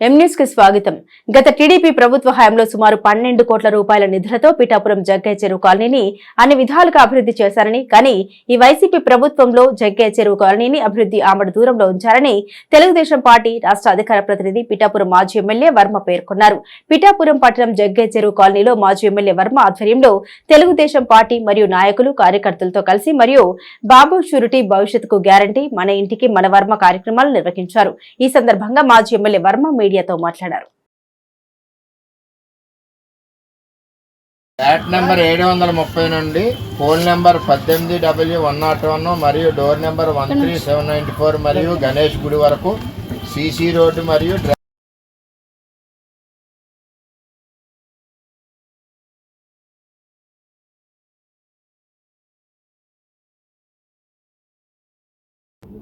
ఎంన్యూస్కి స్వాగతం. గత టీడీపీ ప్రభుత్వ హయాంలో సుమారు పన్నెండు కోట్ల రూపాయల నిధులతో పిఠాపురం జగ్గయ్య చెరువు కాలనీని అన్ని విధాలుగా అభివృద్ధి చేశారని కానీ ఈ వైసీపీ ప్రభుత్వంలో జగ్గయ్య చెరువు కాలనీని అభివృద్ధి ఆమడ దూరంలో ఉంచారని తెలుగుదేశం పార్టీ రాష్ట్ర అధికార ప్రతినిధి పిఠాపురం మాజీ ఎమ్మెల్యే వర్మ పేర్కొన్నారు. పిఠాపురం పట్టణం జగ్గయ్య చెరువు కాలనీలో మాజీ ఎమ్మెల్యే వర్మ ఆధ్వర్యంలో తెలుగుదేశం పార్టీ మరియు నాయకులు కార్యకర్తలతో కలిసి మరియు బాబు షూరిటీ భవిష్యత్తుకు గ్యారంటీ మన ఇంటికి మన వర్మ కార్యక్రమాలు నిర్వహించారు. ఈ సందర్భంగా మాజీ ఎమ్మెల్యే వర్మ మీడియాతో మాట్లాడారు. ఫ్లాట్ నెంబర్ ఏడు వందల ముప్పై నుండి ఫోన్ నెంబర్ పద్దెనిమిది డబ్ల్యూ వన్ నాట్ వన్ మరియు door number one three seven ninety four మరియు గణేష్ గుడి వరకు సీసీ రోడ్డు మరియు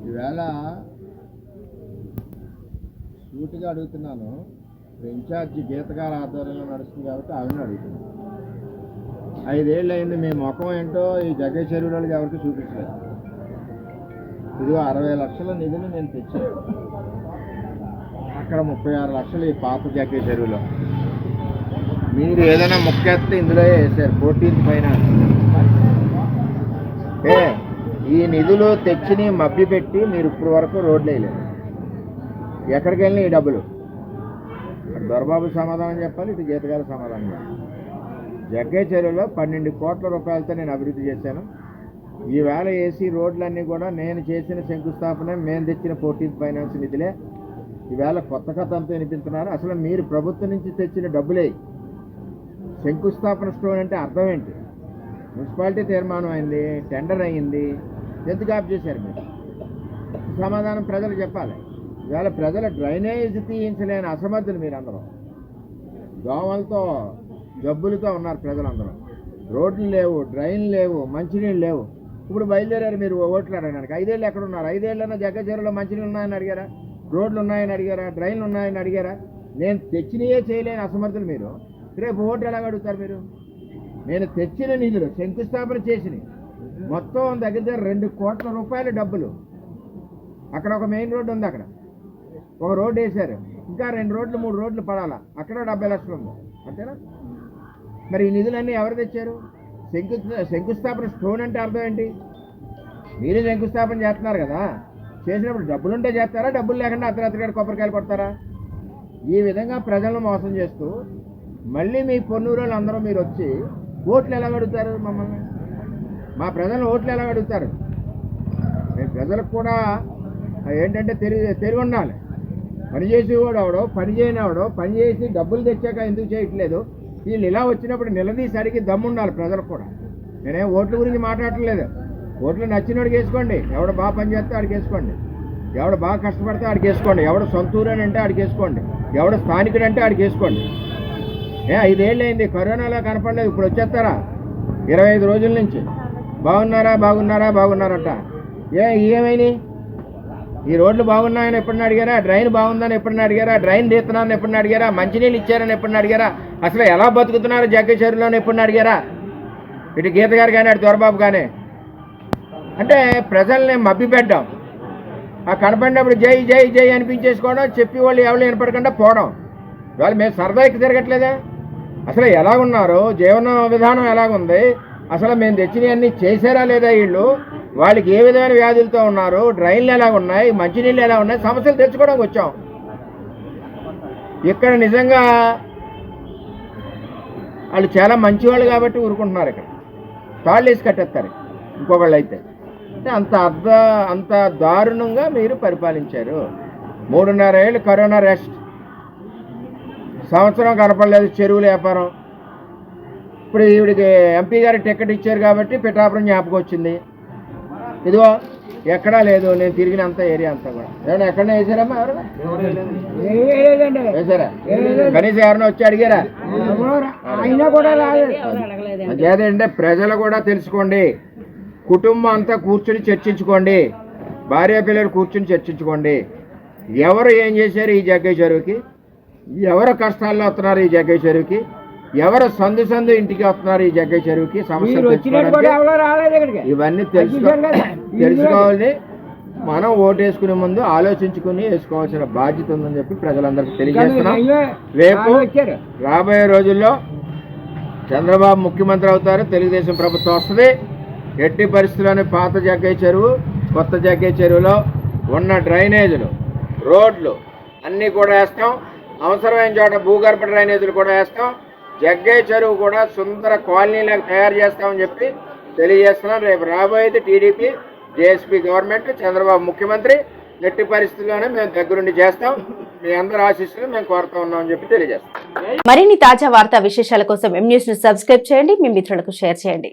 ఈవేళ డ్యూటీగా అడుగుతున్నాను. ఇన్ఛార్జి గీత గారి ఆధ్వర్యంలో నడుస్తుంది కాబట్టి ఆవిడని అడుగుతున్నాను. ఐదేళ్ళు అయింది మీ ముఖం ఏంటో ఈ జగ్గ చెరువులకి ఎవరికి చూపించలేదు. ఇదిగో అరవై లక్షల నిధిని నేను తెచ్చాను. అక్కడ ముప్పై ఆరు లక్షలు ఈ పాత జాకే చెరువులో మీరు ఏదైనా ముఖ్యస్తే ఇందులో వేసారు ఫోర్టీన్త్ ఫైనాన్స్. ఏ ఈ నిధులు తెచ్చిని మబ్బి పెట్టి మీరు ఇప్పుడు వరకు రోడ్లు వేయలేదు. ఎక్కడికి వెళ్ళిన ఈ డబ్బులు. దొరబాబు సమాధానం చెప్పాలి ఇటు గీతగారు సమాధానం చెప్పాలి. చెరువులో పన్నెండు కోట్ల రూపాయలతో నేను అభివృద్ధి చేశాను. ఈవేళ ఏసీ రోడ్లన్నీ కూడా నేను చేసిన శంకుస్థాపన మేము తెచ్చిన ఫోర్టీన్త్ ఫైనాన్స్ నిధులే. ఈవేళ కొత్త కథ అంతా వినిపిస్తున్నారు. అసలు మీరు ప్రభుత్వం నుంచి తెచ్చిన డబ్బులే. శంకుస్థాపన స్టోన్ అంటే అర్థం ఏంటి? మున్సిపాలిటీ తీర్మానం అయింది టెండర్ అయింది ఎందుకు ఆఫ్ చేశారు మీరు? సమాధానం ప్రజలు చెప్పాలి. ఇవాళ ప్రజల డ్రైనేజ్ తీయించలేని అసమర్థులు మీరు అందరూ దోమలతో జబ్బులతో ఉన్నారు ప్రజలందరూ. రోడ్లు లేవు డ్రైన్లు లేవు మంచినీళ్ళు లేవు. ఇప్పుడు బయలుదేరారు మీరు ఓట్లు అడగడానికి ఐదేళ్ళు ఎక్కడ ఉన్నారు? ఐదేళ్ళైనా జగ్గచెరువులో మంచినీళ్ళు ఉన్నాయని అడిగారా? రోడ్లు ఉన్నాయని అడిగారా? డ్రైన్లు ఉన్నాయని అడిగారా? నేను తెచ్చినయే చేయలేని అసమర్థులు మీరు. రేపు ఓట్లు ఎలాగ అడుగుతారు మీరు? నేను తెచ్చిన నిధులు శంకుస్థాపన చేసినవి. మొత్తం దగ్గర దగ్గర రెండు కోట్ల రూపాయల డబ్బులు. అక్కడ ఒక మెయిన్ రోడ్డు ఉంది అక్కడ. ఒక రోడ్డు వేశారు. ఇంకా రెండు రోడ్లు మూడు రోడ్లు పడాలా. అక్కడ డెబ్బై లక్షలు ఉంది. అంతేనా? మరి ఈ నిధులన్నీ ఎవరు తెచ్చారు? శంకు శంకుస్థాపన స్టోన్ అంటే అర్థం ఏంటి? మీరు శంకుస్థాపన చేస్తున్నారు కదా. చేసినప్పుడు డబ్బులుంటే చేస్తారా? డబ్బులు లేకుండా అర్ధరాత్రి కొబ్బరికాయలు కొడతారా? ఈ విధంగా ప్రజలను మోసం చేస్తూ మళ్ళీ మీ పొన్నూరు అందరూ మీరు వచ్చి ఓట్లు ఎలా అడుగుతారు మమ్మల్ని? మా ప్రజలు ఓట్లు ఎలా అడుగుతారు? మేము ప్రజలకు కూడా ఏంటంటే తెలివి తెలివి ఉండాలి. పని చేసేవాడు అవడో పని చేయనివాడో పని చేసి డబ్బులు తెచ్చాక ఎందుకు చేయట్లేదు? వీళ్ళు ఇలా వచ్చినప్పుడు నిలదీసరికి దమ్ముండాలి ప్రజలకు కూడా. నేనేం ఓట్ల గురించి మాట్లాడట్లేదు. ఓట్లు నచ్చినోడికి వేసుకోండి. ఎవడు బాగా పని చేస్తే ఆడికి వేసుకోండి. ఎవడు బాగా కష్టపడితే ఆడికి వేసుకోండి. ఎవడు సొంతూరు అని అంటే ఆడికి వేసుకోండి. ఎవడు స్థానికుడు అంటే ఆడికి వేసుకోండి. ఏ ఐదేళ్ళు అయింది కరోనాలో కనపడలేదు. ఇప్పుడు వచ్చేస్తారా? ఇరవై ఐదు రోజుల నుంచి. బాగున్నారా? బాగున్నారా? బాగున్నారట. ఏ ఏమైనాయి ఈ రోడ్లు బాగున్నాయని ఎప్పుడన్నా అడిగారా? డ్రైన్ బాగుందని ఎప్పుడన్నా అడిగారా? డ్రైన్ తీస్తున్నారని ఎప్పుడన్నా అడిగారా? మంచినీళ్ళు ఇచ్చారని ఎప్పుడన్నా అడిగారా? అసలు ఎలా బతుకుతున్నారు జగ్గేశ్వరిలోని ఎప్పుడన్నా అడిగారా? ఇటు గీత గారు కానీ అటు దొరబాబు కానీ అంటే ప్రజల్ని మభ్యపెట్టాం ఆ కనపడినప్పుడు జై జై జై అనిపించేసుకోవడం చెప్పి వాళ్ళు ఎవరు వినపడకుండా పోవడం. ఇవాళ మేము సరదాకి తిరగట్లేదా? అసలు ఎలాగున్నారు? జీవన విధానం ఎలాగుంది? అసలు మేము తెచ్చినవన్నీ చేశారా లేదా వీళ్ళు? వాళ్ళకి ఏ విధమైన వ్యాధులతో ఉన్నారు డ్రైన్లు ఎలా ఉన్నాయి మంచినీళ్ళు ఎలా ఉన్నాయి సమస్యలు తెచ్చుకోవడానికి వచ్చాం. ఇక్కడ నిజంగా వాళ్ళు చాలా మంచివాళ్ళు కాబట్టి ఊరుకుంటున్నారు ఇక్కడ. తాళ్ళు వేసి కట్టేస్తారు ఇంకొకళ్ళు అయితే అంత అర్ధ అంత దారుణంగా మీరు పరిపాలించారు. మూడున్నర ఏళ్ళు కరోనా రెస్ట్ సంవత్సరం కనపడలేదు చెరువుల వ్యాపారం. ఇప్పుడు ఈవిడికి ఎంపీ గారు టికెట్ ఇచ్చారు కాబట్టి పిఠాపురం జ్ఞాపకం వచ్చింది. ఇదిగో ఎక్కడా లేదు నేను తిరిగిన అంత ఏరియా అంతా కూడా. ఏమన్నా ఎక్కడనే వేసారమ్మా ఎవరైనా వేసారా? కనీసం ఎవరైనా వచ్చి అడిగారా? అయినా కూడా అదేంటే ప్రజలు కూడా తెలుసుకోండి. కుటుంబం అంతా కూర్చుని చర్చించుకోండి. భార్య పిల్లలు కూర్చుని చర్చించుకోండి. ఎవరు ఏం చేశారు ఈ జగ్గయ్య చెరువుకి ఎవరు కష్టాల్లో వస్తున్నారు ఈ జగ్గయ్య చెరువుకి ఎవరు సందు సందు ఇంటికి వస్తున్నారు ఈ జగ్గయ్య చెరువుకి ఇక్కడికి. ఇవన్నీ తెలుసుకో కదా. తెలుసుకోవాలి. మనం ఓటేసుకునే ముందు ఆలోచించుకుని వేసుకోవాల్సిన బాధ్యత ఉందని చెప్పి ప్రజలందరికీ తెలియజేస్తున్నాం. రేపు రాబోయే రోజుల్లో చంద్రబాబు ముఖ్యమంత్రి అవుతారు తెలుగుదేశం ప్రభుత్వం వస్తుంది. ఎట్టి పరిస్థితుల్లోనే పాత జగ్గయ్య చెరువు కొత్త జగ్గయ్య చెరువులో ఉన్న డ్రైనేజీలు రోడ్లు అన్నీ కూడా వేస్తాం. అవసరమైన చోట భూగర్భ డ్రైనేజీలు కూడా వేస్తాం. జగ్గయ్య చెరువు కూడా సుందర కాలనీలకు తయారు చేస్తామని చెప్పి తెలియజేస్తున్నాం. రేపు రాబోయేది టీడీపీ. జేఎస్పీ గవర్నమెంట్ చంద్రబాబు ముఖ్యమంత్రి ఎట్టి పరిస్థితుల్లోనే మేము దగ్గరుండి చేస్తాం. మీ అందరి ఆశీస్సులు మేము కోరుతా ఉన్నామని చెప్పి తెలియజేస్తాం. మరిన్ని తాజా వార్తా విశేషాల కోసం ఎం న్యూస్ను సబ్స్క్రైబ్ చేయండి. మీ మిత్రులకు షేర్ చేయండి.